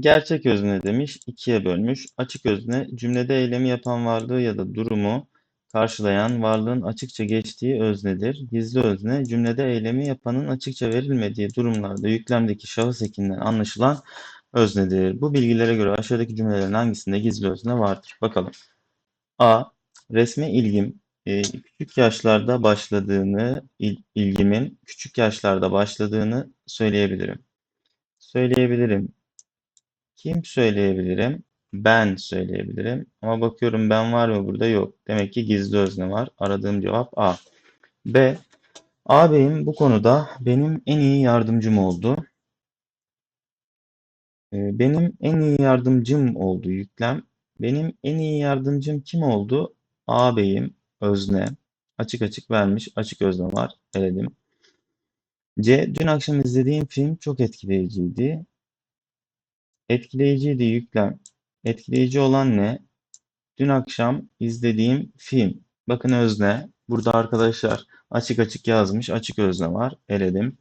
Gerçek özne demiş, ikiye bölmüş. Açık özne cümlede eylemi yapan varlığı ya da durumu karşılayan varlığın açıkça geçtiği öznedir. Gizli özne cümlede eylemi yapanın açıkça verilmediği durumlarda yüklemdeki şahıs ekinden anlaşılan öznedir. Bu bilgilere göre aşağıdaki cümlelerin hangisinde gizli özne vardır? Bakalım. A. Resme ilgim e, küçük yaşlarda başladığını, il, ilgimin küçük yaşlarda başladığını söyleyebilirim. Söyleyebilirim. Kim söyleyebilirim? Ben söyleyebilirim. Ama bakıyorum ben var mı burada? Yok. Demek ki gizli özne var. Aradığım cevap A. B. Ağabeyim bu konuda benim en iyi yardımcım oldu. Ee, benim en iyi yardımcım oldu yüklem. Benim en iyi yardımcım kim oldu? Ağabeyim, özne. Açık açık vermiş. Açık özne var. Eledim. C. Dün akşam izlediğim film çok etkileyiciydi. Etkileyiciydi yüklem. Etkileyici olan ne? Dün akşam izlediğim film. Bakın özne. Burada arkadaşlar açık açık yazmış. Açık özne var. Eledim.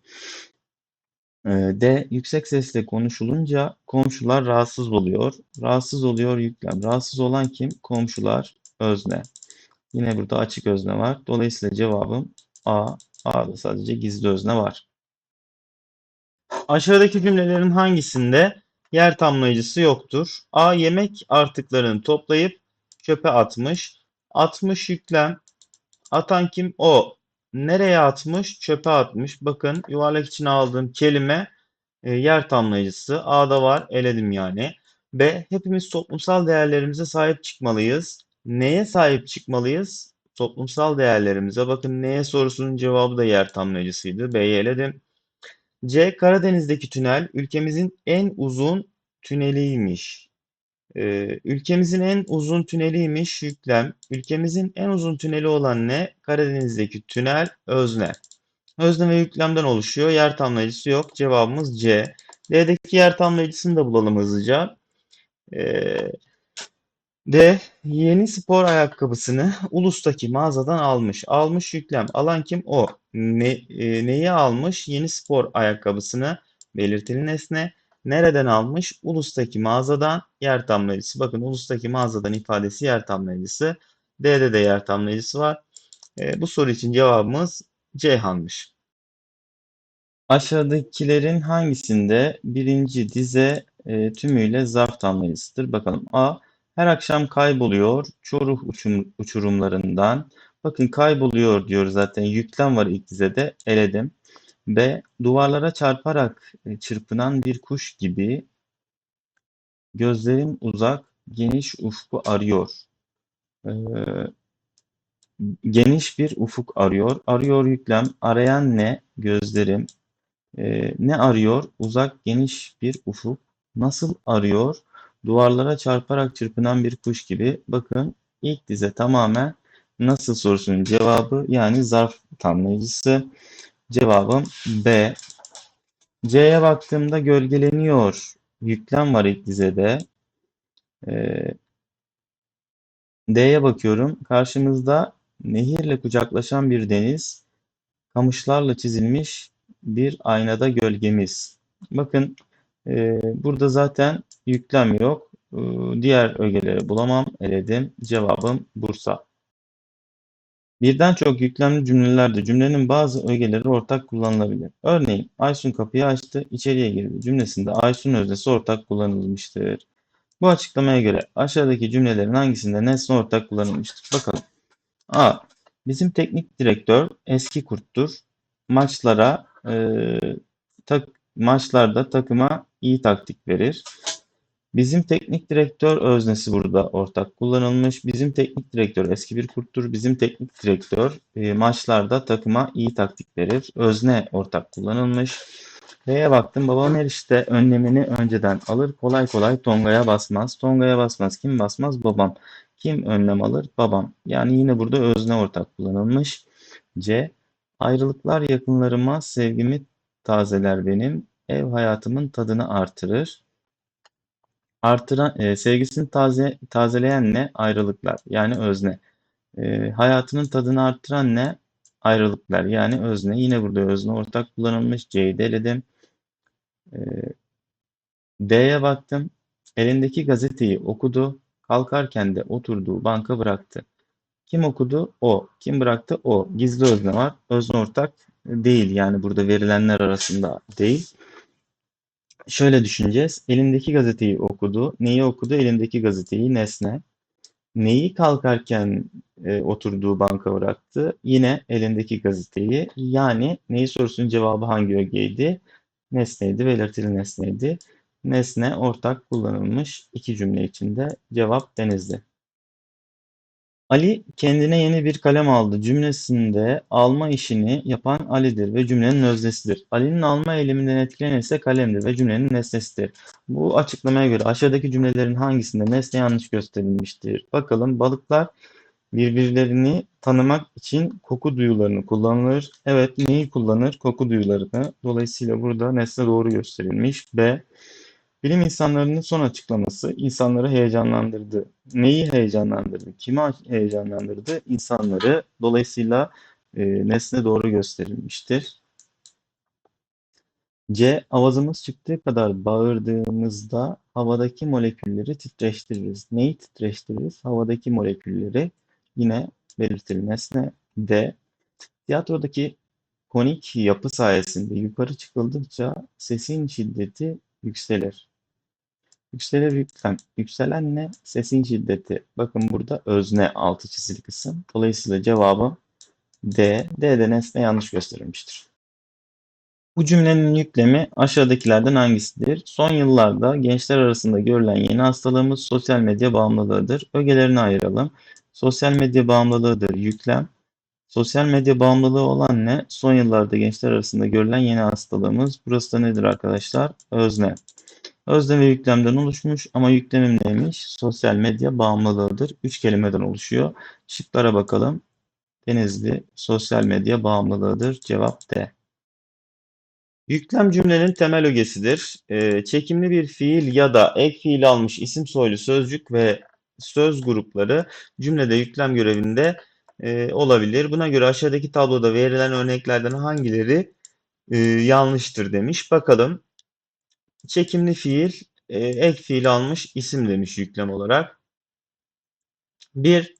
Ee, D. Yüksek sesle konuşulunca komşular rahatsız oluyor. Rahatsız oluyor yüklem. Rahatsız olan kim? Komşular. Özne. Yine burada açık özne var. Dolayısıyla cevabım A. A'da sadece gizli özne var. Aşağıdaki cümlelerin hangisinde yer tamlayıcısı yoktur? A. Yemek artıklarını toplayıp çöpe atmış. Atmış yüklem. Atan kim? O. Nereye atmış? Çöpe atmış. Bakın yuvarlak içine aldığım kelime e, yer tamlayıcısı. A'da var. Eledim yani. B. Hepimiz toplumsal değerlerimize sahip çıkmalıyız. Neye sahip çıkmalıyız? Toplumsal değerlerimize. Bakın neye sorusunun cevabı da yer tamlayıcısıydı. B'yi eledim. C. Karadeniz'deki tünel ülkemizin en uzun tüneliymiş. Ee, ülkemizin en uzun tüneliymiş yüklem. Ülkemizin en uzun tüneli olan ne? Karadeniz'deki tünel özne. Özne ve yüklemden oluşuyor. Yer tamlayıcısı yok. Cevabımız C. D'deki yer tamlayıcısını da bulalım hızlıca. Ee, D. Yeni spor ayakkabısını Ulus'taki mağazadan almış. Almış yüklem. Alan kim? O. Ne, e, neyi almış? Yeni spor ayakkabısını belirtili nesne. Nereden almış? Ulus'taki mağazadan yer tamlayıcısı. Bakın Ulus'taki mağazadan ifadesi yer tamlayıcısı. D'de de yer tamlayıcısı var. E, bu soru için cevabımız Ceyhan'mış. Aşağıdakilerin hangisinde birinci dize e, tümüyle zarf tamlayıcısıdır? Bakalım. A. Her akşam kayboluyor Çoruh uçum, uçurumlarından. Bakın kayboluyor diyor zaten. Yüklem var ilk dizede. Eledim. B. Duvarlara çarparak e, çırpınan bir kuş gibi gözlerim uzak, geniş ufku arıyor. Ee, geniş bir ufuk arıyor. Arıyor yüklem. Arayan ne? Gözlerim. Ee, ne arıyor? Uzak, geniş bir ufuk. Nasıl arıyor? Duvarlara çarparak çırpınan bir kuş gibi. Bakın ilk dize tamamen nasıl sorusunun cevabı yani zarf tamlayıcısı. Cevabım B. C'ye baktığımda gölgeleniyor. Yüklem var ilk dizede. Ee, D'ye bakıyorum. Karşımızda nehirle kucaklaşan bir deniz. Kamışlarla çizilmiş bir aynada gölgemiz. Bakın e, burada zaten yüklem yok. E, diğer ögeleri bulamam. Eledim. Cevabım Bursa. Birden çok yüklemli cümlelerde cümlenin bazı ögeleri ortak kullanılabilir. Örneğin Aysun kapıyı açtı, içeriye girdi cümlesinde Aysun öznesi ortak kullanılmıştır. Bu açıklamaya göre aşağıdaki cümlelerin hangisinde nesne ortak kullanılmıştır? Bakalım. A. Bizim teknik direktör eski kurttur. Maçlara e, tak, maçlarda takıma iyi taktik verir. Bizim teknik direktör öznesi burada ortak kullanılmış. Bizim teknik direktör eski bir kurttur. Bizim teknik direktör e, maçlarda takıma iyi taktik verir. Özne ortak kullanılmış. D'ye baktım. Babam her işte önlemini önceden alır. Kolay kolay tongaya basmaz. Tongaya basmaz. Kim basmaz? Babam. Kim önlem alır? Babam. Yani yine burada özne ortak kullanılmış. C. Ayrılıklar yakınlarıma sevgimi tazeler benim. Ev hayatımın tadını artırır. Artıran, e, sevgisini taze, tazeleyen ne? Ayrılıklar. Yani özne. E, hayatının tadını arttıran ne? Ayrılıklar. Yani özne. Yine burada özne ortak kullanılmış. C'yi de eledim. E, D'ye baktım. Elindeki gazeteyi okudu. Kalkarken de oturduğu banka bıraktı. Kim okudu? O. Kim bıraktı? O. Gizli özne var. Özne ortak değil. Yani burada verilenler arasında değil. Şöyle düşüneceğiz. Elindeki gazeteyi okudu. Neyi okudu? Elindeki gazeteyi nesne. Neyi kalkarken e, oturduğu banka bıraktı? Yine elindeki gazeteyi. Yani neyi sorusunun cevabı hangi ögeydi? Nesneydi, belirtili nesneydi. Nesne ortak kullanılmış iki cümle içinde. Cevap denizli. Ali kendine yeni bir kalem aldı cümlesinde alma işini yapan Ali'dir ve cümlenin öznesidir. Ali'nin alma eyleminden etkilenen ise kalemdir ve cümlenin nesnesidir. Bu açıklamaya göre aşağıdaki cümlelerin hangisinde nesne yanlış gösterilmiştir? Bakalım balıklar birbirlerini tanımak için koku duyularını kullanır. Evet neyi kullanır? Koku duyularını. Dolayısıyla burada nesne doğru gösterilmiş. B. Bilim insanlarının son açıklaması insanları heyecanlandırdı. Neyi heyecanlandırdı? Kimi heyecanlandırdı? İnsanları. Dolayısıyla e, nesne doğru gösterilmiştir. C. Avazımız çıktığı kadar bağırdığımızda havadaki molekülleri titreştiririz. Neyi titreştiririz? Havadaki molekülleri. Yine belirtili nesne. D. Tiyatrodaki konik yapı sayesinde yukarı çıkıldıkça sesin şiddeti yükselir. Yükselir yükselen. Yükselen ne? Sesin şiddeti. Bakın burada özne altı çizili kısım. Dolayısıyla cevabı D. D'de nesne yanlış gösterilmiştir. Bu cümlenin yüklemi aşağıdakilerden hangisidir? Son yıllarda gençler arasında görülen yeni hastalığımız sosyal medya bağımlılığıdır. Ögelerini ayıralım. Sosyal medya bağımlılığıdır yüklem. Sosyal medya bağımlılığı olan ne? Son yıllarda gençler arasında görülen yeni hastalığımız. Burası da nedir arkadaşlar? Özne. Özne ve yüklemden oluşmuş ama yüklemim neymiş? Sosyal medya bağımlılığıdır. Üç kelimeden oluşuyor. Şıklara bakalım. Denizli sosyal medya bağımlılığıdır. Cevap D. Yüklem cümlenin temel ögesidir. Ee, çekimli bir fiil ya da ek fiil almış isim soylu sözcük ve söz grupları cümlede yüklem görevinde e, olabilir. Buna göre aşağıdaki tabloda verilen örneklerden hangileri e, yanlıştır demiş. Bakalım. Çekimli fiil e, ek fiil almış isim demiş yüklem olarak. Bir,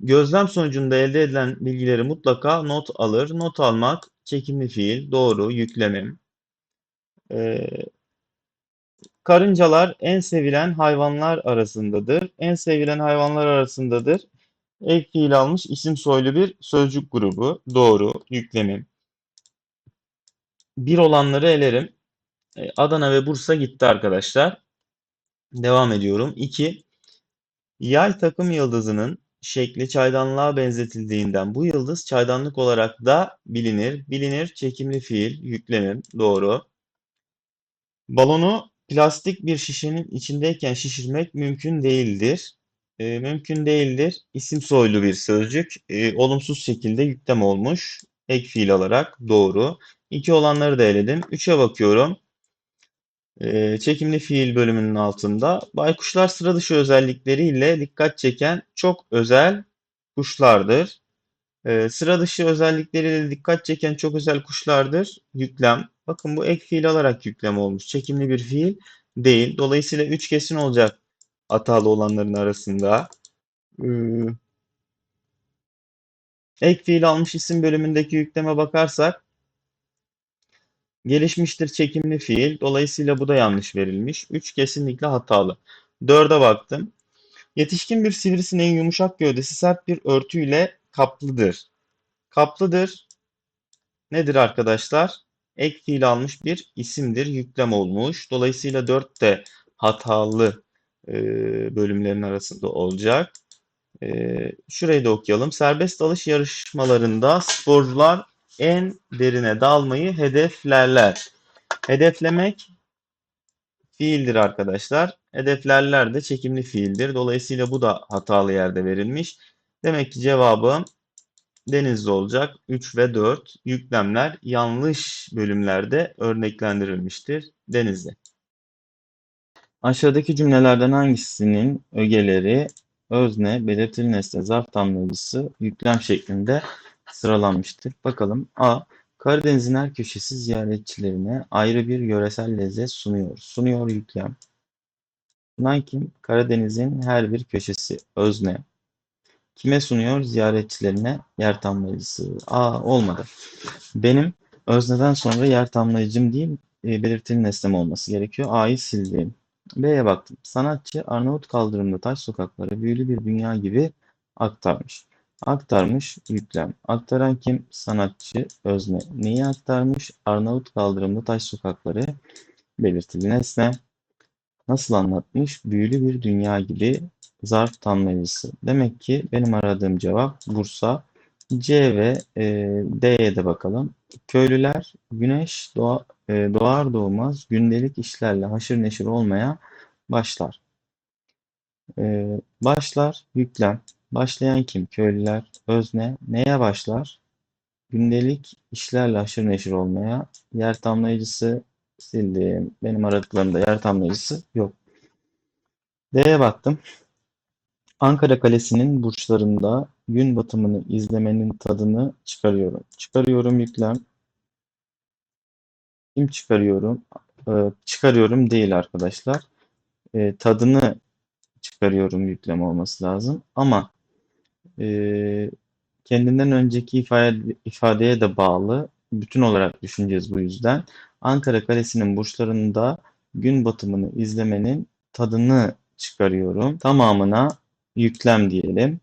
gözlem sonucunda elde edilen bilgileri mutlaka not alır. Not almak çekimli fiil, doğru, yüklemim. Ee, karıncalar en sevilen hayvanlar arasındadır. En sevilen hayvanlar arasındadır. Ek fiil almış isim soylu bir sözcük grubu. Doğru, yüklemim. Bir olanları elerim. E, Adana ve Bursa gitti arkadaşlar. Devam ediyorum. 2. Yay takım yıldızının şekli çaydanlığa benzetildiğinden bu yıldız çaydanlık olarak da bilinir. Bilinir çekimli fiil, yüklemim. Doğru. Balonu plastik bir şişenin içindeyken şişirmek mümkün değildir. E, mümkün değildir. İsim soylu bir sözcük. E, olumsuz şekilde yüklem olmuş. Ek fiil alarak doğru. İki olanları da eledim. Üçe bakıyorum. E, çekimli fiil bölümünün altında. Baykuşlar sıra dışı özellikleriyle dikkat çeken çok özel kuşlardır. E, sıra dışı özellikleriyle dikkat çeken çok özel kuşlardır. Yüklem. Bakın bu ek fiil alarak yüklem olmuş. Çekimli bir fiil değil. Dolayısıyla üç kesin olacak hatalı olanların arasında. Ee, ek fiil almış isim bölümündeki yükleme bakarsak gelişmiştir çekimli fiil. Dolayısıyla bu da yanlış verilmiş. 3 kesinlikle hatalı. 4'e baktım. Yetişkin bir sivrisineğin yumuşak gövdesi sert bir örtüyle kaplıdır. Kaplıdır. Nedir arkadaşlar? Ek fiil almış bir isimdir. Yüklem olmuş. Dolayısıyla 4 de hatalı e, bölümlerin arasında olacak. E, şurayı da okuyalım. Serbest dalış yarışmalarında sporcular en derine dalmayı hedeflerler. Hedeflemek fiildir arkadaşlar. Hedeflerler de çekimli fiildir. Dolayısıyla bu da hatalı yerde verilmiş. Demek ki cevabım denizli olacak. 3 ve 4 yüklemler yanlış bölümlerde örneklendirilmiştir. Denizli. Aşağıdaki cümlelerden hangisinin ögeleri özne, belirtili nesne, zarf tamlayıcısı, yüklem şeklinde sıralanmıştır? Bakalım. A. Karadeniz'in her köşesi ziyaretçilerine ayrı bir yöresel lezzet sunuyor. Sunuyor yüklem. Sunan kim? Karadeniz'in her bir köşesi. Özne. Kime sunuyor? Ziyaretçilerine yer tamlayıcısı. Aa olmadı. Benim özneden sonra yer tamlayıcım değil e, belirtili nesnem olması gerekiyor. A'yı sildim. B'ye baktım. Sanatçı Arnavut kaldırımda taş sokakları büyülü bir dünya gibi aktarmış. Aktarmış yüklem. Aktaran kim? Sanatçı özne. Neyi aktarmış? Arnavut kaldırımda taş sokakları belirtili nesne. Nasıl anlatmış? Büyülü bir dünya gibi zarf tamlayıcısı. Demek ki benim aradığım cevap Bursa. C ve e, D'ye de bakalım. Köylüler güneş doğa, e, doğar doğmaz gündelik işlerle haşır neşir olmaya başlar. E, başlar yüklem. Başlayan kim? Köylüler. Özne. Neye başlar? Gündelik işlerle haşır neşir olmaya. Yer tamlayıcısı sildim. Benim aradıklarımda yer tamlayıcısı yok. D'ye baktım. Ankara Kalesi'nin burçlarında gün batımını izlemenin tadını çıkarıyorum. Çıkarıyorum yüklem. Kim çıkarıyorum? Ee, çıkarıyorum değil arkadaşlar. Ee, tadını çıkarıyorum yüklem olması lazım. Ama e, kendinden önceki ifade, ifadeye de bağlı. Bütün olarak düşüneceğiz bu yüzden. Ankara Kalesi'nin burçlarında gün batımını izlemenin tadını çıkarıyorum. Tamamına yüklem diyelim.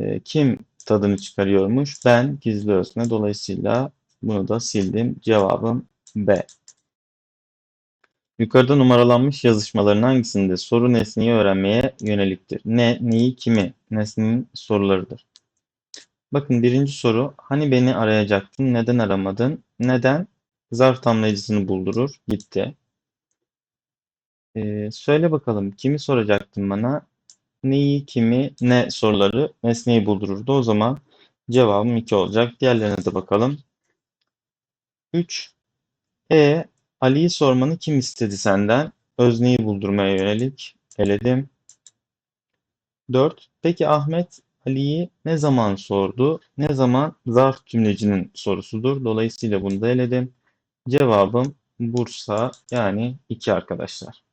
E, kim tadını çıkarıyormuş? Ben gizli özne. Dolayısıyla bunu da sildim. Cevabım B. Yukarıda numaralanmış yazışmaların hangisinde soru nesneyi öğrenmeye yöneliktir? Ne, neyi, kimi? Nesnenin sorularıdır. Bakın birinci soru. Hani beni arayacaktın, neden aramadın? Neden? Zarf tamlayıcısını buldurur. Gitti. Ee, söyle bakalım kimi soracaktın bana? Neyi, kimi, ne soruları nesneyi buldururdu. O zaman cevabım 2 olacak. Diğerlerine de bakalım. 3. E. Ali'yi sormanı kim istedi senden? Özneyi buldurmaya yönelik. Eledim. 4. Peki Ahmet Ali'yi ne zaman sordu? Ne zaman zarf cümlecinin sorusudur. Dolayısıyla bunu da eledim. Cevabım Bursa yani 2 arkadaşlar.